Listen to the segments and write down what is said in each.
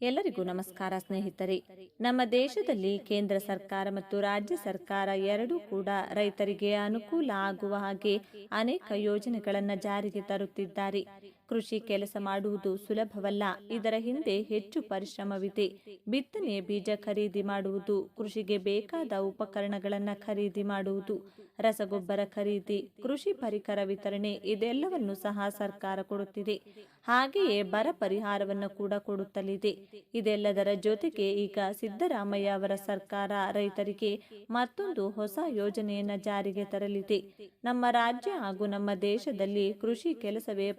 ಎಲ್ಲರಿಗೂ ನಮಸ್ಕಾರ, ಸ್ನೇಹಿತರೆ. ನಮ್ಮ ದೇಶದಲ್ಲಿ ಕೇಂದ್ರ ಸರ್ಕಾರ ಮತ್ತು ರಾಜ್ಯ ಸರ್ಕಾರ ಎರಡೂ ಕೂಡ ರೈತರಿಗೆ ಅನುಕೂಲ ಆಗುವ ಹಾಗೆ ಅನೇಕ ಯೋಜನೆಗಳನ್ನು ಜಾರಿಗೆ ತರುತ್ತಿದ್ದಾರೆ. ಕೃಷಿ ಕೆಲಸ ಮಾಡುವುದು ಸುಲಭವಲ್ಲ. ಇದರ ಹಿಂದೆ ಹೆಚ್ಚು ಪರಿಶ್ರಮವಿದೆ. ಬಿತ್ತನೆ ಬೀಜ ಖರೀದಿ ಮಾಡುವುದು, ಕೃಷಿಗೆ ಬೇಕಾದ ಉಪಕರಣಗಳನ್ನು ಖರೀದಿ ಮಾಡುವುದು, ರಸಗೊಬ್ಬರ ಖರೀದಿ, ಕೃಷಿ ಪರಿಕರ ವಿತರಣೆ ಇದೆಲ್ಲವನ್ನು ಸಹ ಸರ್ಕಾರ ಕೊಡುತ್ತಿದೆ. ಹಾಗೆಯೇ ಬರ ಪರಿಹಾರವನ್ನು ಕೂಡ ಕೊಡುತ್ತಲಿದೆ. ಇದೆಲ್ಲದರ ಜೊತೆಗೆ ಈಗ ಸಿದ್ದರಾಮಯ್ಯ ಅವರ ಸರ್ಕಾರ ರೈತರಿಗೆ ಮತ್ತೊಂದು ಹೊಸ ಯೋಜನೆಯನ್ನು ಜಾರಿಗೆ ತರಲಿದೆ. ನಮ್ಮ ರಾಜ್ಯ ಹಾಗೂ ನಮ್ಮ ದೇಶದಲ್ಲಿ ಕೃಷಿ ಕೆಲಸವೇ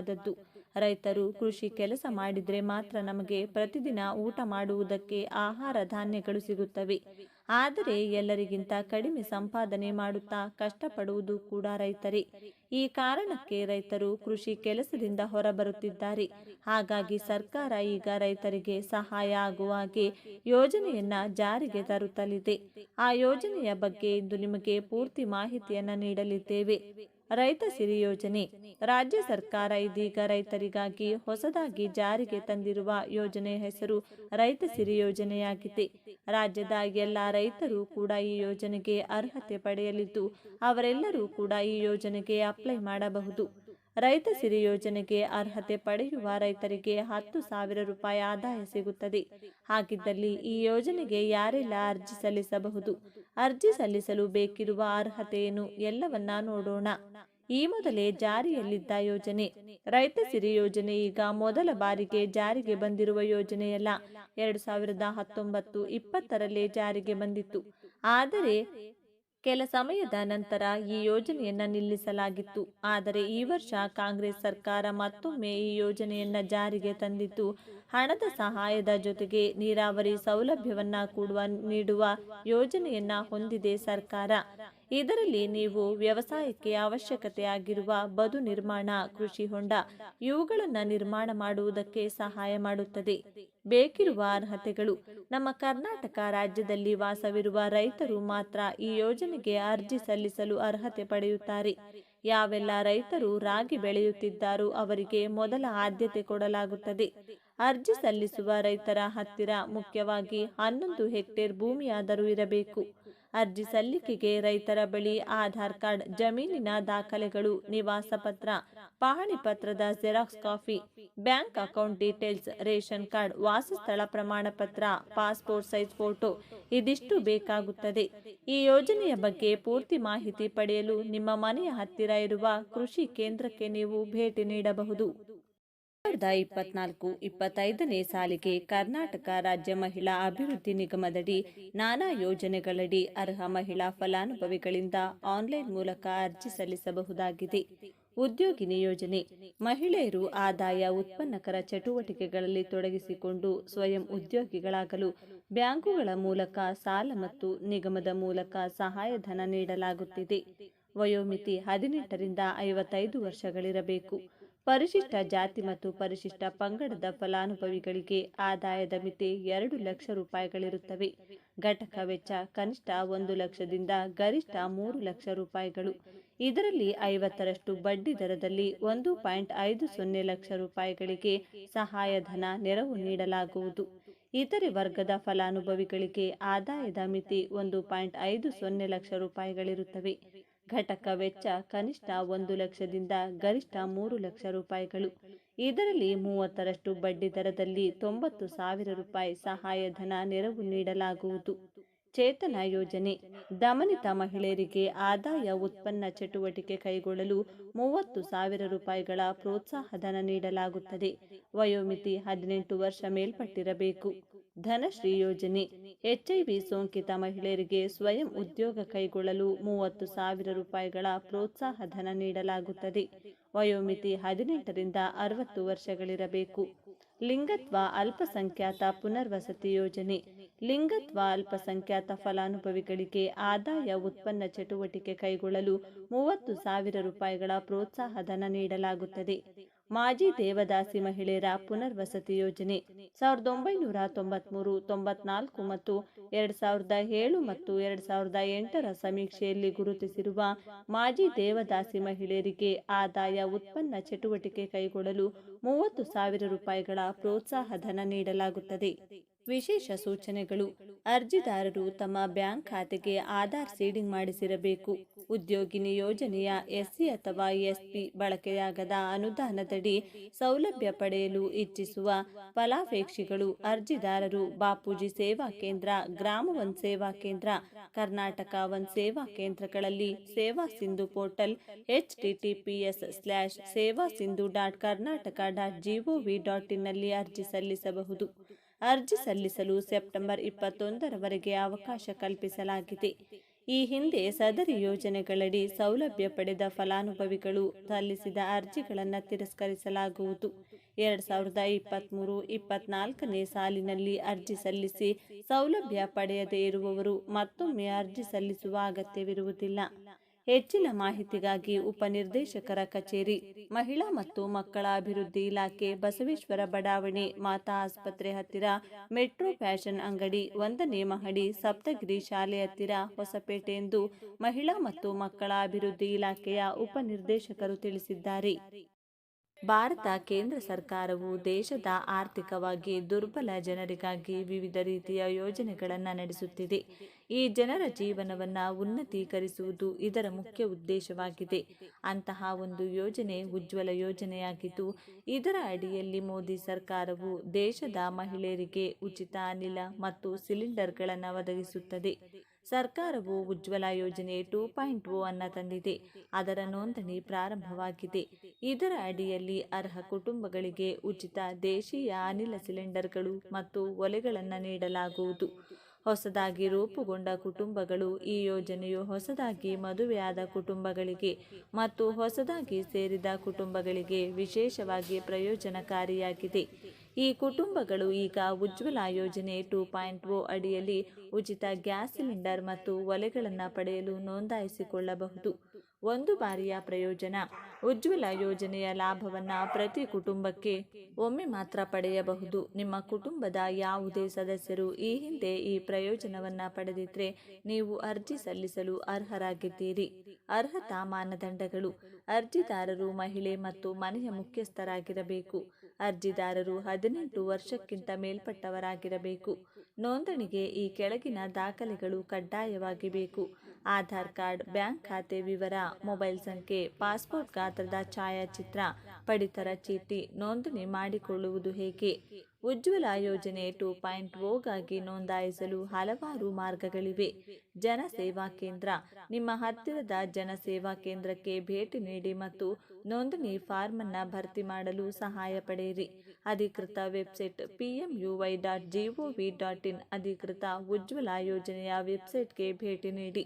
ಪ್ರಮುಖವಾದದ್ದು ರೈತರು ಕೃಷಿ ಕೆಲಸ ಮಾಡಿದರೆ ಮಾತ್ರ ನಮಗೆ ಪ್ರತಿದಿನ ಊಟ ಮಾಡುವುದಕ್ಕೆ ಆಹಾರ ಧಾನ್ಯಗಳು ಸಿಗುತ್ತವೆ. ಆದರೆ ಎಲ್ಲರಿಗಿಂತ ಕಡಿಮೆ ಸಂಪಾದನೆ ಮಾಡುತ್ತಾ ಕಷ್ಟಪಡುವುದು ಕೂಡ ರೈತರೇ. ಈ ಕಾರಣಕ್ಕೆ ರೈತರು ಕೃಷಿ ಕೆಲಸದಿಂದ ಹೊರಬರುತ್ತಿದ್ದಾರೆ. ಹಾಗಾಗಿ ಸರ್ಕಾರ ಈಗ ರೈತರಿಗೆ ಸಹಾಯ ಆಗುವ ಹಾಗೆ ಯೋಜನೆಯನ್ನ ಜಾರಿಗೆ ತರುತ್ತಲಿದೆ. ಆ ಯೋಜನೆಯ ಬಗ್ಗೆ ಇಂದು ನಿಮಗೆ ಪೂರ್ತಿ ಮಾಹಿತಿಯನ್ನ ನೀಡಲಿದ್ದೇವೆ. ರೈತ ಸಿರಿ ಯೋಜನೆ. ರಾಜ್ಯ ಸರ್ಕಾರ ಇದೀಗ ರೈತರಿಗಾಗಿ ಹೊಸದಾಗಿ ಜಾರಿಗೆ ತಂದಿರುವ ಯೋಜನೆ ಹೆಸರು ರೈತ ಸಿರಿ ಯೋಜನೆಯಾಗಿದೆ. ರಾಜ್ಯದ ಎಲ್ಲ ರೈತರು ಕೂಡ ಈ ಯೋಜನೆಗೆ ಅರ್ಹತೆ ಪಡೆಯಲಿದ್ದು, ಅವರೆಲ್ಲರೂ ಕೂಡ ಈ ಯೋಜನೆಗೆ ಅಪ್ಲೈ ಮಾಡಬಹುದು. ರೈತ ಸಿರಿ ಯೋಜನೆಗೆ ಅರ್ಹತೆ ಪಡೆಯುವ ರೈತರಿಗೆ ಹತ್ತು ಸಾವಿರ ರೂಪಾಯಿ ಆದಾಯ ಸಿಗುತ್ತದೆ. ಹಾಗಿದ್ದಲ್ಲಿ ಈ ಯೋಜನೆಗೆ ಯಾರೆಲ್ಲ ಅರ್ಜಿ ಸಲ್ಲಿಸಬಹುದು? ಅರ್ಜಿ ಸಲ್ಲಿಸಲು ಬೇಕಿರುವ ಅರ್ಹತೆಯನ್ನು ಎಲ್ಲವನ್ನ ನೋಡೋಣ. ಈ ಮೊದಲೇ ಜಾರಿಯಲ್ಲಿದ್ದ ಯೋಜನೆ. ರೈತ ಸಿರಿ ಯೋಜನೆ ಈಗ ಮೊದಲ ಬಾರಿಗೆ ಜಾರಿಗೆ ಬಂದಿರುವ ಯೋಜನೆಯಲ್ಲ. ಎರಡು ಸಾವಿರದ ಹತ್ತೊಂಬತ್ತು ಇಪ್ಪತ್ತರಲ್ಲೇ ಜಾರಿಗೆ ಬಂದಿತ್ತು. ಆದರೆ ಕೆಲ ಸಮಯದ ನಂತರ ಈ ಯೋಜನೆಯನ್ನು ನಿಲ್ಲಿಸಲಾಗಿತ್ತು. ಆದರೆ ಈ ವರ್ಷ ಕಾಂಗ್ರೆಸ್ ಸರ್ಕಾರ ಮತ್ತೊಮ್ಮೆ ಈ ಯೋಜನೆಯನ್ನು ಜಾರಿಗೆ ತಂದಿದ್ದು ಹಣದ ಸಹಾಯದ ಜೊತೆಗೆ ನೀರಾವರಿ ಸೌಲಭ್ಯವನ್ನು ಕೂಡ ನೀಡುವ ಯೋಜನೆಯನ್ನ ಹೊಂದಿದೆ ಸರ್ಕಾರ. ಇದರಲ್ಲಿ ನೀವು ವ್ಯವಸಾಯಕ್ಕೆ ಅವಶ್ಯಕತೆಯಾಗಿರುವ ಬದು ನಿರ್ಮಾಣ, ಕೃಷಿ ಹೊಂಡ ಇವುಗಳನ್ನು ನಿರ್ಮಾಣ ಮಾಡುವುದಕ್ಕೆ ಸಹಾಯ ಮಾಡುತ್ತದೆ. ಬೇಕಿರುವ ಅರ್ಹತೆಗಳು. ನಮ್ಮ ಕರ್ನಾಟಕ ರಾಜ್ಯದಲ್ಲಿ ವಾಸವಿರುವ ರೈತರು ಮಾತ್ರ ಈ ಯೋಜನೆಗೆ ಅರ್ಜಿ ಸಲ್ಲಿಸಲು ಅರ್ಹತೆ ಪಡೆಯುತ್ತಾರೆ. ಯಾವೆಲ್ಲ ರೈತರು ರಾಗಿ ಬೆಳೆಯುತ್ತಿದ್ದಾರೋ ಅವರಿಗೆ ಮೊದಲ ಆದ್ಯತೆ ಕೊಡಲಾಗುತ್ತದೆ. ಅರ್ಜಿ ಸಲ್ಲಿಸುವ ರೈತರ ಹತ್ತಿರ ಮುಖ್ಯವಾಗಿ ಹನ್ನೊಂದು ಹೆಕ್ಟೇರ್ ಭೂಮಿಯಾದರೂ ಇರಬೇಕು. ಅರ್ಜಿ ಸಲ್ಲಿಕೆಗೆ ರೈತರ ಬಳಿ ಆಧಾರ್ ಕಾರ್ಡ್ ಜಮೀನಿನ ದಾಖಲೆಗಳು ನಿವಾಸ ಪತ್ರ ಪಹಣಿ ಪತ್ರದ xerox copy bank account details ration card ವಾಸಸ್ಥಳ ಪ್ರಮಾಣ ಪತ್ರ ಪಾಸ್ಪೋರ್ಟ್ ಸೈಜ್ ಫೋಟೋ ಇದಿಷ್ಟು ಬೇಕಾಗುತ್ತದೆ. ಈ ಯೋಜನೆಯ ಬಗ್ಗೆ ಪೂರ್ತಿ ಮಾಹಿತಿ ಪಡೆಯಲು ನಿಮ್ಮ ಮನೆಯ ಹತ್ತಿರ ಇರುವ ಕೃಷಿ ಕೇಂದ್ರಕ್ಕೆ ನೀವು ಭೇಟಿ ನೀಡಬಹುದು. ಸಾವಿರದ ಇಪ್ಪತ್ನಾಲ್ಕು ಇಪ್ಪತ್ತೈದನೇ ಸಾಲಿಗೆ ಕರ್ನಾಟಕ ರಾಜ್ಯ ಮಹಿಳಾ ಅಭಿವೃದ್ಧಿ ನಿಗಮದಡಿ ನಾನಾ ಯೋಜನೆಗಳಡಿ ಅರ್ಹ ಮಹಿಳಾ ಫಲಾನುಭವಿಗಳಿಂದ ಆನ್ಲೈನ್ ಮೂಲಕ ಅರ್ಜಿ ಸಲ್ಲಿಸಬಹುದಾಗಿದೆ. ಉದ್ಯೋಗಿನಿ ಯೋಜನೆ, ಮಹಿಳೆಯರು ಆದಾಯ ಉತ್ಪನ್ನಕರ ಚಟುವಟಿಕೆಗಳಲ್ಲಿ ತೊಡಗಿಸಿಕೊಂಡು ಸ್ವಯಂ ಉದ್ಯೋಗಿಗಳಾಗಲು ಬ್ಯಾಂಕುಗಳ ಮೂಲಕ ಸಾಲ ಮತ್ತು ನಿಗಮದ ಮೂಲಕ ಸಹಾಯಧನ ನೀಡಲಾಗುತ್ತಿದೆ. ವಯೋಮಿತಿ ಹದಿನೆಂಟರಿಂದ ಐವತ್ತೈದು ವರ್ಷಗಳಿರಬೇಕು. ಪರಿಶಿಷ್ಟ ಜಾತಿ ಮತ್ತು ಪರಿಶಿಷ್ಟ ಪಂಗಡದ ಫಲಾನುಭವಿಗಳಿಗೆ ಆದಾಯದ ಮಿತಿ ಎರಡು ಲಕ್ಷ ರೂಪಾಯಿಗಳಿರುತ್ತವೆ. ಘಟಕ ವೆಚ್ಚ ಕನಿಷ್ಠ ಒಂದು ಲಕ್ಷದಿಂದ ಗರಿಷ್ಠ ಮೂರು ಲಕ್ಷ ರೂಪಾಯಿಗಳು. ಇದರಲ್ಲಿ ಐವತ್ತರಷ್ಟು ಬಡ್ಡಿ ದರದಲ್ಲಿ ಒಂದು ಪಾಯಿಂಟ್ ಐದು ಸೊನ್ನೆ ಲಕ್ಷ ರೂಪಾಯಿಗಳಿಗೆ ಸಹಾಯಧನ ನೆರವು ನೀಡಲಾಗುವುದು. ಇತರೆ ವರ್ಗದ ಫಲಾನುಭವಿಗಳಿಗೆ ಆದಾಯದ ಮಿತಿ ಒಂದು ಪಾಯಿಂಟ್ ಐದು ಸೊನ್ನೆ ಲಕ್ಷ ರೂಪಾಯಿಗಳಿರುತ್ತವೆ. ಘಟಕ, ವೆಚ್ಚ, ಕನಿಷ್ಠ ಒಂದು ಲಕ್ಷದಿಂದ ಗರಿಷ್ಠ ಮೂರು ಲಕ್ಷ ರೂಪಾಯಿಗಳು. ಇದರಲ್ಲಿ ಮೂವತ್ತರಷ್ಟು ಬಡ್ಡಿ ದರದಲ್ಲಿ ತೊಂಬತ್ತು ಸಾವಿರ ರೂಪಾಯಿ ಸಹಾಯಧನ ನೆರವು ನೀಡಲಾಗುವುದು. ಚೇತನ ಯೋಜನೆ. ದಮನಿತ ಮಹಿಳೆಯರಿಗೆ ಆದಾಯ ಉತ್ಪನ್ನ ಚಟುವಟಿಕೆ ಕೈಗೊಳ್ಳಲು ಮೂವತ್ತು ಸಾವಿರ ರೂಪಾಯಿಗಳ ಪ್ರೋತ್ಸಾಹಧನ ನೀಡಲಾಗುತ್ತದೆ. ವಯೋಮಿತಿ ಹದಿನೆಂಟು ವರ್ಷ ಮೇಲ್ಪಟ್ಟಿರಬೇಕು. ಧನಶ್ರೀ ಯೋಜನೆ. ಎಚ್ಐವಿ ಸೋಂಕಿತ ಮಹಿಳೆಯರಿಗೆ ಸ್ವಯಂ ಉದ್ಯೋಗ ಕೈಗೊಳ್ಳಲು ಮೂವತ್ತು ಸಾವಿರ ರೂಪಾಯಿಗಳ ಪ್ರೋತ್ಸಾಹ ಧನ ನೀಡಲಾಗುತ್ತದೆ. ವಯೋಮಿತಿ ಹದಿನೆಂಟರಿಂದ ಅರವತ್ತು ವರ್ಷಗಳಿರಬೇಕು. ಲಿಂಗತ್ವ ಅಲ್ಪಸಂಖ್ಯಾತ ಪುನರ್ವಸತಿ ಯೋಜನೆ. ಲಿಂಗತ್ವ ಅಲ್ಪಸಂಖ್ಯಾತ ಫಲಾನುಭವಿಗಳಿಗೆ ಆದಾಯ ಉತ್ಪನ್ನ ಚಟುವಟಿಕೆ ಕೈಗೊಳ್ಳಲು ಮೂವತ್ತು ಸಾವಿರ ರೂಪಾಯಿಗಳ ಪ್ರೋತ್ಸಾಹ ಧನ ನೀಡಲಾಗುತ್ತದೆ. ಮಾಜಿ ದೇವದಾಸಿ ಮಹಿಳೆಯರ ಪುನರ್ವಸತಿ ಯೋಜನೆ. ಸಾವಿರದ ಒಂಬೈನೂರ ತೊಂಬತ್ಮೂರು ತೊಂಬತ್ನಾಲ್ಕು ಮತ್ತು ಎರಡ್ ಸಾವಿರದ ಏಳು ಮತ್ತು ಎರಡ್ ಸಾವಿರದ ಎಂಟರ ಸಮೀಕ್ಷೆಯಲ್ಲಿ ಗುರುತಿಸಿರುವ ಮಾಜಿ ದೇವದಾಸಿ ಮಹಿಳೆಯರಿಗೆ ಆದಾಯ ಉತ್ಪನ್ನ ಚಟುವಟಿಕೆ ಕೈಗೊಳ್ಳಲು ಮೂವತ್ತು ಸಾವಿರ ರೂಪಾಯಿಗಳ ಪ್ರೋತ್ಸಾಹಧನ ನೀಡಲಾಗುತ್ತದೆ. ವಿಶೇಷ ಸೂಚನೆಗಳು. ಅರ್ಜಿದಾರರು ತಮ್ಮ ಬ್ಯಾಂಕ್ ಖಾತೆಗೆ ಆಧಾರ್ ಸೀಡಿಂಗ್ ಮಾಡಿಸಿರಬೇಕು. ಉದ್ಯೋಗಿನಿ ಯೋಜನೆಯ ಎಸ್ಸಿ ಅಥವಾ ಎಸ್ಪಿ ಬಳಕೆಯಾಗದ ಅನುದಾನದಡಿ ಸೌಲಭ್ಯ ಪಡೆಯಲು ಇಚ್ಛಿಸುವ ಫಲಾಪೇಕ್ಷಿಗಳು ಅರ್ಜಿದಾರರು ಬಾಪೂಜಿ ಸೇವಾ ಕೇಂದ್ರ, ಗ್ರಾಮ ಒಂದ್ ಸೇವಾ ಕೇಂದ್ರ, ಕರ್ನಾಟಕ ಒಂದ್ ಸೇವಾ ಕೇಂದ್ರಗಳಲ್ಲಿ Seva Sindhu portal, H TTPS slash Seva Sindhu dot Karnataka dot GOV dot ಇನ್ನಲ್ಲಿ ಅರ್ಜಿ ಸಲ್ಲಿಸಬಹುದು. ಅರ್ಜಿ ಸಲ್ಲಿಸಲು ಸೆಪ್ಟೆಂಬರ್ ಇಪ್ಪತ್ತೊಂದರವರೆಗೆ ಅವಕಾಶ ಕಲ್ಪಿಸಲಾಗಿದೆ. ಈ ಹಿಂದೆ ಸದರಿ ಯೋಜನೆಗಳಡಿ ಸೌಲಭ್ಯ ಪಡೆದ ಫಲಾನುಭವಿಗಳು ಸಲ್ಲಿಸಿದ ಅರ್ಜಿಗಳನ್ನು ತಿರಸ್ಕರಿಸಲಾಗುವುದು. ಎರಡ್ ಸಾವಿರದ ಇಪ್ಪತ್ತ್ಮೂರು ಇಪ್ಪತ್ನಾಲ್ಕನೇ ಸಾಲಿನಲ್ಲಿ ಅರ್ಜಿ ಸಲ್ಲಿಸಿ ಸೌಲಭ್ಯ ಪಡೆಯದೇ ಇರುವವರು ಮತ್ತೊಮ್ಮೆ ಅರ್ಜಿ ಸಲ್ಲಿಸುವ ಅಗತ್ಯವಿರುವುದಿಲ್ಲ. ಹೆಚ್ಚಿನ ಮಾಹಿತಿಗಾಗಿ ಉಪನಿರ್ದೇಶಕರ ಕಚೇರಿ, ಮಹಿಳಾ ಮತ್ತು ಮಕ್ಕಳ ಅಭಿವೃದ್ಧಿ ಇಲಾಖೆ, ಬಸವೇಶ್ವರ ಬಡಾವಣೆ, ಮಾತಾ ಆಸ್ಪತ್ರೆ ಹತ್ತಿರ, ಮೆಟ್ರೋ ಫ್ಯಾಷನ್ ಅಂಗಡಿ, ಒಂದನೇ ಮಹಡಿ, ಸಪ್ತಗಿರಿ ಶಾಲೆ ಹತ್ತಿರ, ಹೊಸಪೇಟೆ ಎಂದು ಮಹಿಳಾ ಮತ್ತು ಮಕ್ಕಳ ಅಭಿವೃದ್ಧಿ ಇಲಾಖೆಯ ಉಪನಿರ್ದೇಶಕರು ತಿಳಿಸಿದ್ದಾರೆ. ಭಾರತ, ಕೇಂದ್ರ ಸರ್ಕಾರವು ದೇಶದ ಆರ್ಥಿಕವಾಗಿ ದುರ್ಬಲ ಜನರಿಗಾಗಿ ವಿವಿಧ ರೀತಿಯ ಯೋಜನೆಗಳನ್ನು ನಡೆಸುತ್ತಿದೆ. ಈ ಜನರ ಜೀವನವನ್ನು ಉನ್ನತೀಕರಿಸುವುದು ಇದರ ಮುಖ್ಯ ಉದ್ದೇಶವಾಗಿದೆ. ಅಂತಹ ಒಂದು ಯೋಜನೆ ಉಜ್ವಲ ಯೋಜನೆಯಾಗಿದ್ದು, ಇದರ ಅಡಿಯಲ್ಲಿ ಮೋದಿ ಸರ್ಕಾರವು ದೇಶದ ಮಹಿಳೆಯರಿಗೆ ಉಚಿತ ಅನಿಲ ಮತ್ತು ಸಿಲಿಂಡರ್ಗಳನ್ನು ಒದಗಿಸುತ್ತದೆ. ಸರ್ಕಾರವು ಉಜ್ವಲ ಯೋಜನೆ ಟೂ ಪಾಯಿಂಟ್ ಓ ಅನ್ನ ತಂದಿದೆ. ಅದರ ನೋಂದಣಿ ಪ್ರಾರಂಭವಾಗಿದೆ. ಇದರ ಅಡಿಯಲ್ಲಿ ಅರ್ಹ ಕುಟುಂಬಗಳಿಗೆ ಉಚಿತ ದೇಶೀಯ ಅನಿಲ ಸಿಲಿಂಡರ್ಗಳು ಮತ್ತು ಒಲೆಗಳನ್ನು ನೀಡಲಾಗುವುದು. ಹೊಸದಾಗಿ ರೂಪುಗೊಂಡ ಕುಟುಂಬಗಳು ಈ ಯೋಜನೆಯು ಹೊಸದಾಗಿ ಮದುವೆಯಾದ ಕುಟುಂಬಗಳಿಗೆ ಮತ್ತು ಹೊಸದಾಗಿ ಸೇರಿದ ಕುಟುಂಬಗಳಿಗೆ ವಿಶೇಷವಾಗಿ ಪ್ರಯೋಜನಕಾರಿಯಾಗಿದೆ. ಈ ಕುಟುಂಬಗಳು ಈಗ ಉಜ್ವಲ ಯೋಜನೆ ಟೂ ಪಾಯಿಂಟ್ ಓ ಅಡಿಯಲ್ಲಿ ಉಚಿತ ಗ್ಯಾಸ್ ಸಿಲಿಂಡರ್ ಮತ್ತು ಒಲೆಗಳನ್ನು ಪಡೆಯಲು ನೋಂದಾಯಿಸಿಕೊಳ್ಳಬಹುದು. ಒಂದು ಬಾರಿಯ ಪ್ರಯೋಜನ, ಉಜ್ವಲ ಯೋಜನೆಯ ಲಾಭವನ್ನು ಪ್ರತಿ ಕುಟುಂಬಕ್ಕೆ ಒಮ್ಮೆ ಮಾತ್ರ ಪಡೆಯಬಹುದು. ನಿಮ್ಮ ಕುಟುಂಬದ ಯಾವುದೇ ಸದಸ್ಯರು ಈ ಹಿಂದೆ ಈ ಪ್ರಯೋಜನವನ್ನು ಪಡೆದಿದ್ದರೆ ನೀವು ಅರ್ಜಿ ಸಲ್ಲಿಸಲು ಅರ್ಹರಾಗಿದ್ದೀರಿ. ಅರ್ಹತಾ ಮಾನದಂಡಗಳು. ಅರ್ಜಿದಾರರು ಮಹಿಳೆ ಮತ್ತು ಮನೆಯ ಮುಖ್ಯಸ್ಥರಾಗಿರಬೇಕು. ಅರ್ಜಿದಾರರು ಹದಿನೆಂಟು ವರ್ಷಕ್ಕಿಂತ ಮೇಲ್ಪಟ್ಟವರಾಗಿರಬೇಕು. ನೋಂದಣಿಗೆ ಈ ಕೆಳಗಿನ ದಾಖಲೆಗಳು ಕಡ್ಡಾಯವಾಗಿ ಬೇಕು ಆಧಾರ್ ಕಾರ್ಡ್, ಬ್ಯಾಂಕ್ ಖಾತೆ ವಿವರ, ಮೊಬೈಲ್ ಸಂಖ್ಯೆ, ಪಾಸ್ಪೋರ್ಟ್ ಗಾತ್ರದ ಛಾಯಾಚಿತ್ರ ಪಡಿತರ ಚೀಟಿ ನೋಂದಣಿ ಮಾಡಿಕೊಳ್ಳುವುದು ಹೇಗೆ? ಉಜ್ವಲ ಯೋಜನೆ ಟೂ ಪಾಯಿಂಟ್ ಓಗಾಗಿ ನೋಂದಾಯಿಸಲು ಹಲವಾರು ಮಾರ್ಗಗಳಿವೆ. ಜನಸೇವಾ ಕೇಂದ್ರ, ನಿಮ್ಮ ಹತ್ತಿರದ ಜನಸೇವಾ ಕೇಂದ್ರಕ್ಕೆ ಭೇಟಿ ನೀಡಿ ಮತ್ತು ನೋಂದಣಿ ಫಾರ್ಮ್ ಅನ್ನು ಭರ್ತಿ ಮಾಡಲು ಸಹಾಯ ಪಡೆಯಿರಿ. ಅಧಿಕೃತ website PMUY dot GOV dot in ಅಧಿಕೃತ ಉಜ್ವಲ ಯೋಜನೆಯ ವೆಬ್ಸೈಟ್ಗೆ ಭೇಟಿ ನೀಡಿ.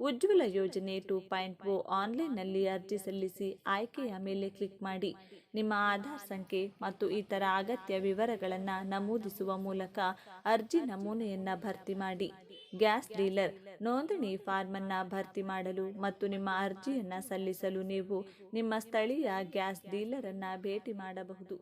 ಉಜ್ವಲ ಯೋಜನೆ ಟೂ ಪಾಯಿಂಟ್ ಓ ಆನ್ಲೈನ್ನಲ್ಲಿ ಅರ್ಜಿ ಸಲ್ಲಿಸಿ ಆಯ್ಕೆಯ ಮೇಲೆ ಕ್ಲಿಕ್ ಮಾಡಿ. ನಿಮ್ಮ ಆಧಾರ್ ಸಂಖ್ಯೆ ಮತ್ತು ಇತರ ಅಗತ್ಯ ವಿವರಗಳನ್ನು ನಮೂದಿಸುವ ಮೂಲಕ ಅರ್ಜಿ ನಮೂನೆಯನ್ನು ಭರ್ತಿ ಮಾಡಿ. ಗ್ಯಾಸ್ ಡೀಲರ್, ನೋಂದಣಿ ಫಾರ್ಮ್ ಅನ್ನ ಭರ್ತಿ ಮಾಡಲು ಮತ್ತು ನಿಮ್ಮ ಅರ್ಜಿಯನ್ನು ಸಲ್ಲಿಸಲು ನೀವು ನಿಮ್ಮ ಸ್ಥಳೀಯ ಗ್ಯಾಸ್ ಡೀಲರನ್ನು ಭೇಟಿ ಮಾಡಬಹುದು.